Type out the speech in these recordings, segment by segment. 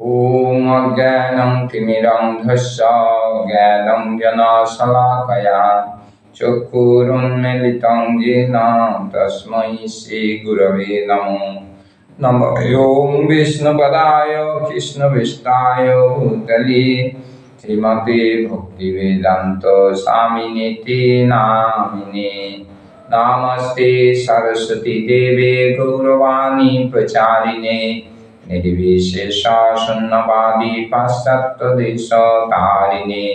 ॐ अज्ञानं तिमिरन्धस्य ज्ञानं जनशलाकया चक्षुरुन्मिलितं येन तस्मै श्रीगुरवे नमो नमः ॐ विष्णुपदाय कृष्णविष्टाय भूतले श्रीमते भक्तिवेदान्त स्वामिनीति नामिने नमस्ते सरस्वती देवे गौरवाणी प्रचारिणे निर्विशेषा शून्यवादी पाश्चात्यदेशतारिणे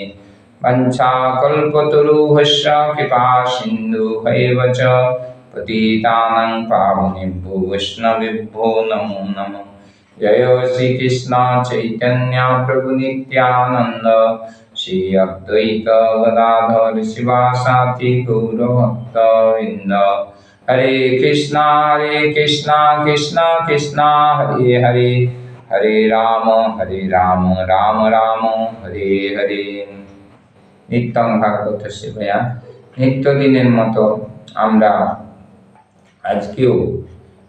वञ्चाकल्पतरुहस्य कृपा सिन्धुभैव च पतितानां पावनेभ्यो वैष्णवेभ्यो नमो नमः जय श्रीकृष्ण चैतन्य प्रभु नित्यानन्द श्री अद्वैत गदाधर शिवासाति गौरभक्तवृन्द हरे कृष्णा हरे कृष्णा कृष्णा कृष्णा हरे हरे हरे রাম হরে রাম রাম রাম হরে হরে নিত্যং ভাগবত সেবয়া নিত্যদিনের মতো আমরা আজকেও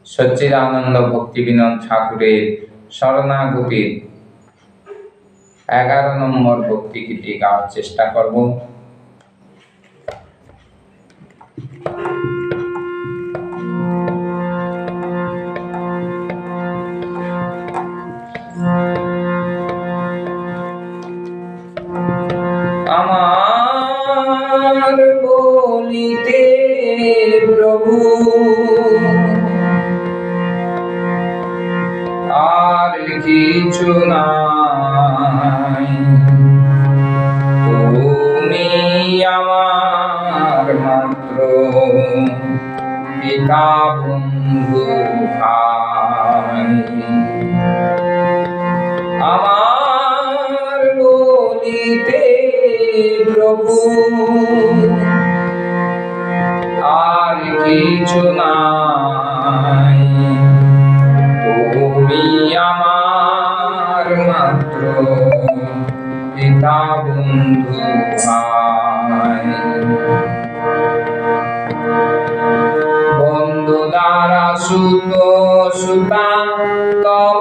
সচ্চিদানন্দ ভক্তি বিনোদ ঠাকুরের শরণাগতির এগারো নম্বর ভক্তি গীতি গাওয়ার চেষ্টা করব পিতা সুত সুতা তব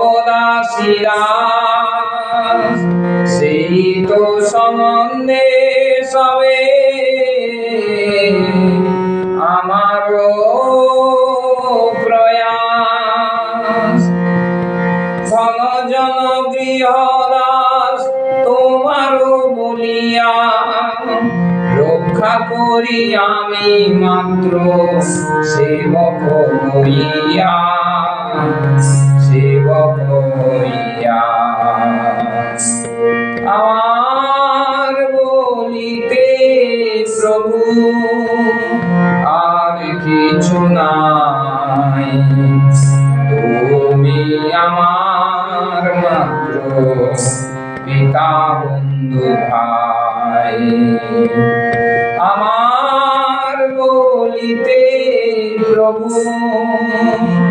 সেই তো সম্বন্ধে সবে আমারও প্রয়াস। ধন জন গৃহদাস তোমারও বলিয়া, রক্ষা করি আমি মাত্র সেবক হইয়া সেবক হইয়া আমার বলিতে প্রভু আর কিছু নাই। তুমি আমার মাত্র পিতা বন্ধু ভাই। প্রভু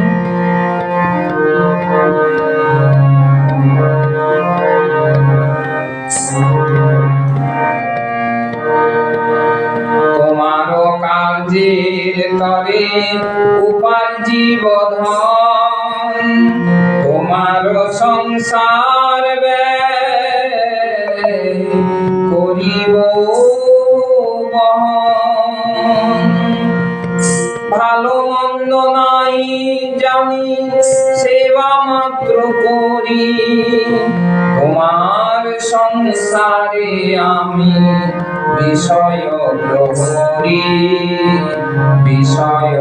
বিষয়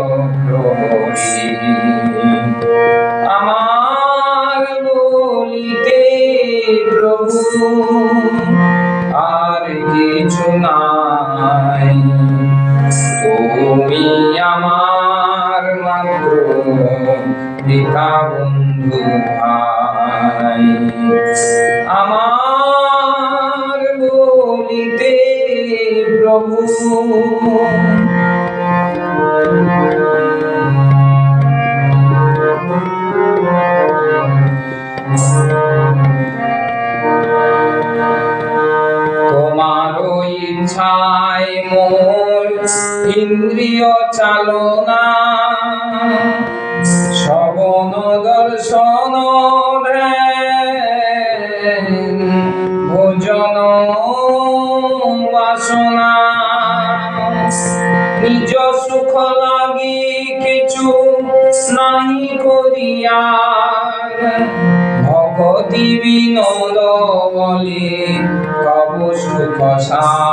আমার বলিতে প্রভু সুখ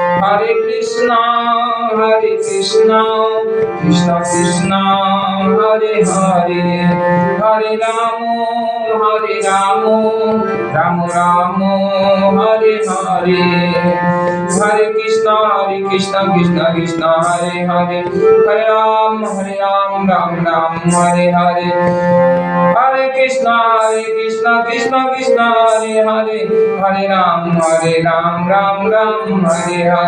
হরে কৃষ্ণ হরে কৃষ্ণ কৃষ্ণ কৃষ্ণ হরে হরে হরে রাম হরে রাম রাম রাম হরে হরে হরে কৃষ্ণ হরে কৃষ্ণ কৃষ্ণ কৃষ্ণ হরে হরে হরে রাম হরে রাম রাম রাম হরে হরে হরে কৃষ্ণ হরে কৃষ্ণ কৃষ্ণ কৃষ্ণ হরে হরে হরে রাম হরে রাম রাম রাম হরে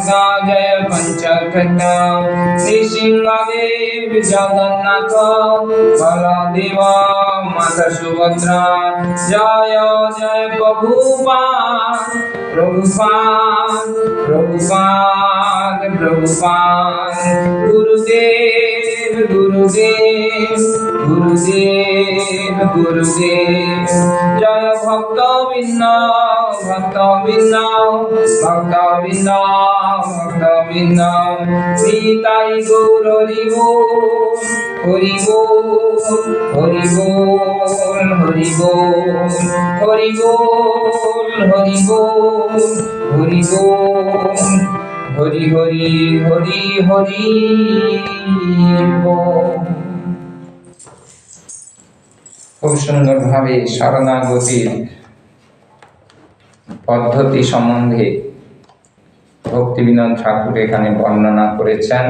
পঞ্চকতা জয় পঞ্চকতা নৃসিংহদেব জগন্নাথ বলদেব মাতা সুভদ্রা জয় জয় প্রভুপাদ প্রভুপাদ প্রভুপাদ প্রভুপাদ গুরুদেব গুরুদেব গুরুদেব গুরুদেব জয় ভক্ত বৃন্দ ভক্ত বৃন্দ ভক্ত বৃন্দ ভক্ত বৃন্দ সীতাই গৌর হরিব হরিব হরিব হরিব হরিব হরিব হরিব, হরি হরি হরি হরি খুব সুন্দরভাবে শরণাগতির পদ্ধতি সম্বন্ধে ভক্তি বিনোদ ঠাকুর এখানে বর্ণনা করেছেন।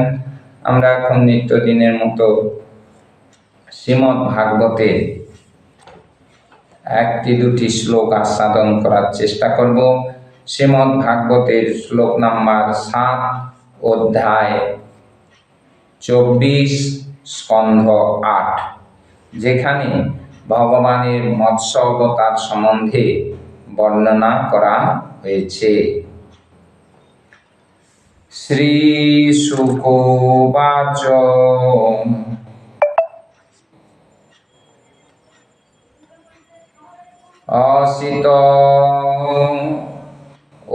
আমরা এখন নিত্যদিনের মতো শ্রীমদ্ ভাগবতে একটি দুটি শ্লোক আস্বাদন করার চেষ্টা করব। শ্রীমদ্ ভাগবতের শ্লোক নাম্বার সাত, অধ্যায় চব্বিশ, স্কন্ধ আট, যেখানে ভগবানের মৎস্য অবতার সম্বন্ধে বর্ণনা করা হয়েছে। শ্রীশুকোবাচ। অসিত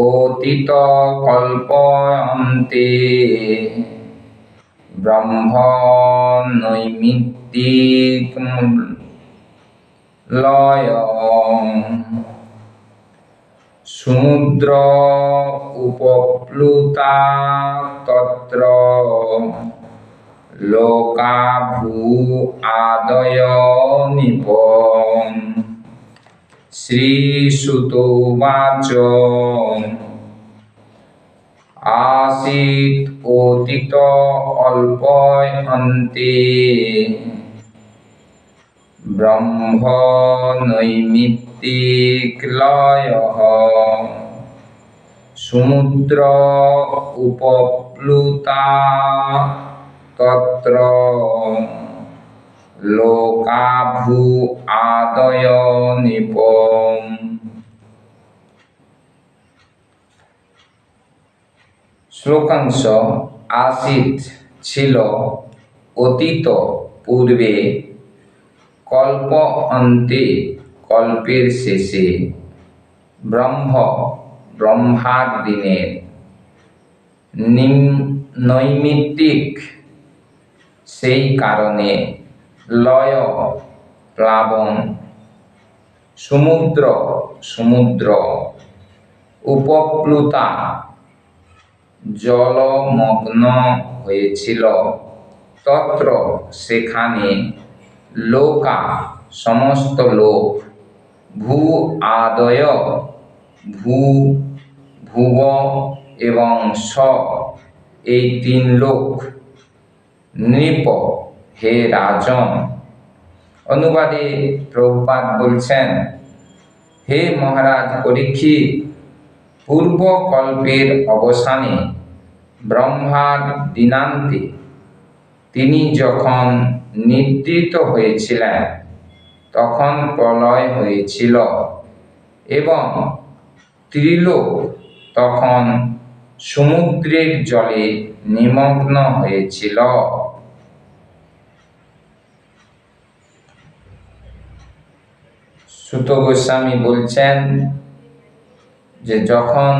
অতীত কল্পন্তে ব্রহ্ম নৈমিত্তিক লয়। সমুদ্র উপপ্লুতা তত্র লোকাভূ আদয় নিপম শ্রীসুতোবাচ আসিত অতীত অল্প অন্তে। ব্রহ্ম নৈমিত্তিক লয় সমুদ্র উপপ্লুতা তত্র লোকাভূ আদয় নিপম। শ্লোকাংশ আসিত ছিল অতীত পূর্বে কল্প অন্তে কল্পের শেষে, ব্রহ্ম ব্রহ্মার দিনের নৈমিত্তিক, সেই কারণে লয়, প্লাবন, সমুদ্র সমুদ্র, উপপ্লুতা, জলমগ্ন হয়েছিল। তত্র সেখানে লোকা সমস্ত লোক ভূ আদয় ভূ ভুব এবং স এই তিন লোক। নৃপ, হে রাজন। অনুবাদে প্রভুপাত বলছেন, হে মহারাজ পরীক্ষিত পূর্বকল্পের অবসানে ব্রহ্মার দিনান্তে তিনি যখন নিদ্রিত হয়েছিলেন, তখন প্রলয় হয়েছিল এবং ত্রিলোক তখন সমুদ্রের জলে নিমগ্ন হয়েছিল। সুত গোস্বামী বলছেন যে যখন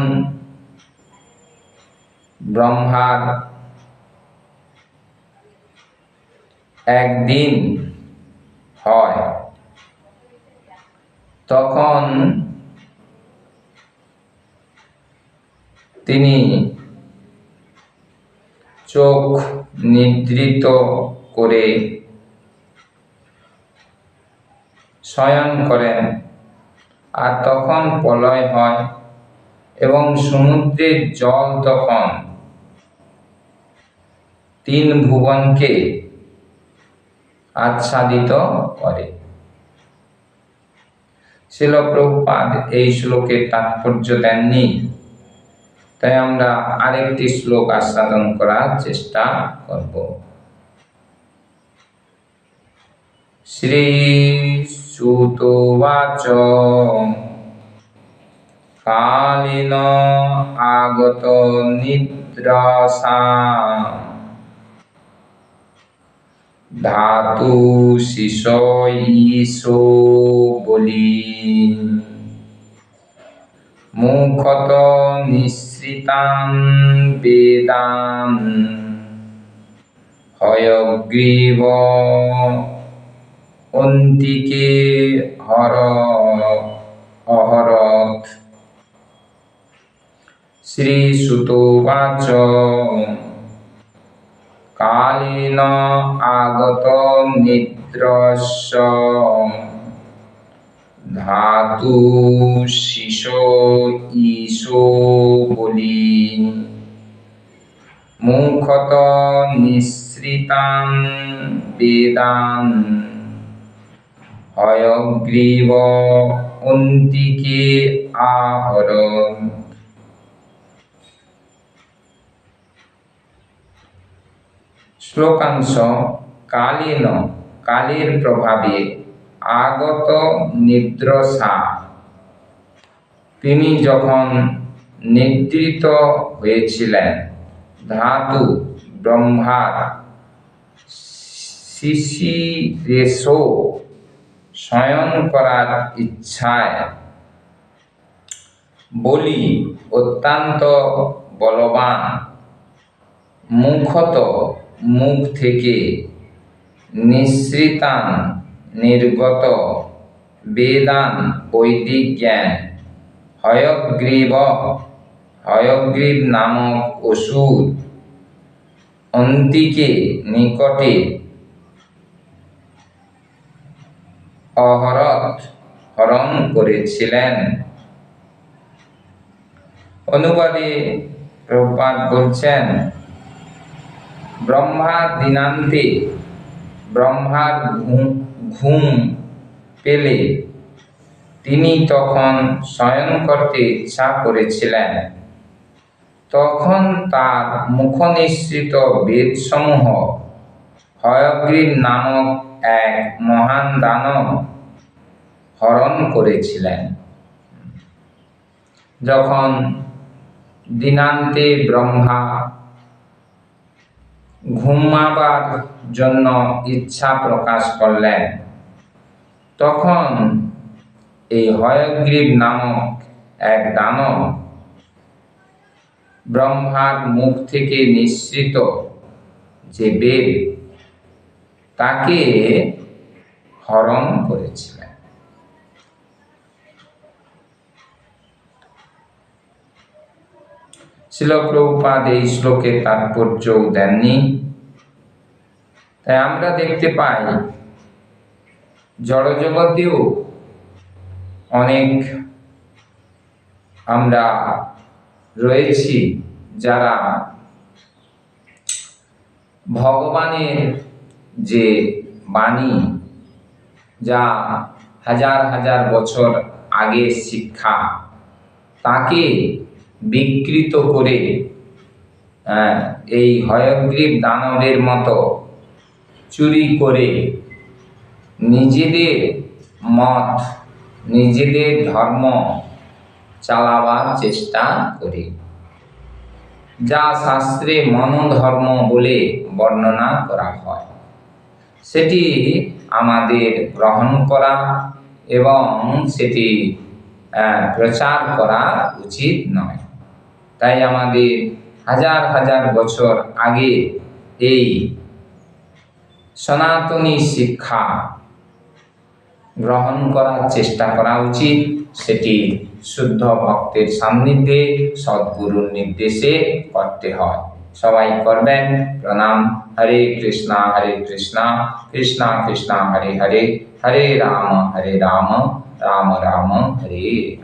ব্রহ্মার একদিন হয়। তখন তিনি চোখ নিদ্রিত করে শয়ন করেন। আর তখন প্রলয় হয় এবং সমুদ্রের জল তখন তিন ভুবনকে আচ্ছাদিত করে। শিল প্রভুপাদ এই শ্লোকের তাৎপর্য দেননি। তাই আমরা আরেকটি শ্লোক আস্বাদন করার চেষ্টা করব। শ্রী সুতোবাচ কালীন আগত নিদ্রাসা ধাতু শিশো বলি মুখত নিঃসৃতান বেদান। হয়গ্রীব অন্তিকে হর অহরথ। শ্রীসুতোবাচ কালীন আগত নিদ্রস্য। ধাতু শিশো ঈশো বলি। মুখত নিঃসৃতান বেদান। হয়গ্রীব অন্তিকে আহরণ। শ্লোকাংশ কালীন কালের প্রভাবে আগত নিদ্রসা। তিনি যখন নিদ্রিত হয়েছিলেন, ধাতু, ব্রহ্মার শিশিরেশো শয়ন করার ইচ্ছায় বলি অত্যন্ত বলবান, মুখত মুখ থেকে নিঃসৃতান, নির্গত বেদান বৈদিক জ্ঞান। হয়গ্রীব হয়গ্রীব নামক অসুর অন্তিকে নিকটে অহরত হরণ করেছিলেন। অনুবাদে প্রভুপাদ বলছেন ব্রহ্মার দিনান্তে, ব্রহ্মার ঘুম ঘুম পেলে তিনি তখন শয়ন করতে ইচ্ছা করেছিলেন। তখন তার মুখনিসৃত বেদসমূহ, হয়গ্রীব নামক এক মহান দানব হরণ করেছিলেন। যখন দিনান্তে ব্রহ্মা ঘুমাবার জন্য ইচ্ছা প্রকাশ করলেন। তখন এই হয়গ্রীব নামক এক দানব ব্রহ্মার মুখ থেকে নিঃসৃত যে বেদ, তাকে হরণ করেছিলেন শিল প্রভুপাদ এই শ্লোকের তাৎপর্যও দেননি। তাই আমরা দেখতে পাই, জড়জগতেও অনেক আমরা রয়েছি যারা ভগবানের যে বাণী, যা হাজার হাজার বছর আগের শিক্ষা, তাকে বিকৃত করে এই হয়গ্রীব দানবের মতো চুরি করে নিজেদের মত, নিজেদের ধর্ম চালাবার চেষ্টা করে। যা শাস্ত্রে মনোধর্ম বলে বর্ণনা করা হয়। সেটি আমাদের গ্রহণ করা এবং সেটি প্রচার করা উচিত নয়। তাই আমাদের হাজার হাজার বছর আগে এই সনাতনী শিক্ষা গ্রহণ করার চেষ্টা করা উচিত। সেটি শুদ্ধ ভক্তের সান্নিধ্যে, সদ্গুরুর নির্দেশে করতে হয়। সবাই করবেন। প্রণাম। হরে কৃষ্ণা হরে কৃষ্ণা। কৃষ্ণা কৃষ্ণা, হরে হরে। হরে রাম হরে রাম। রাম রাম, হরে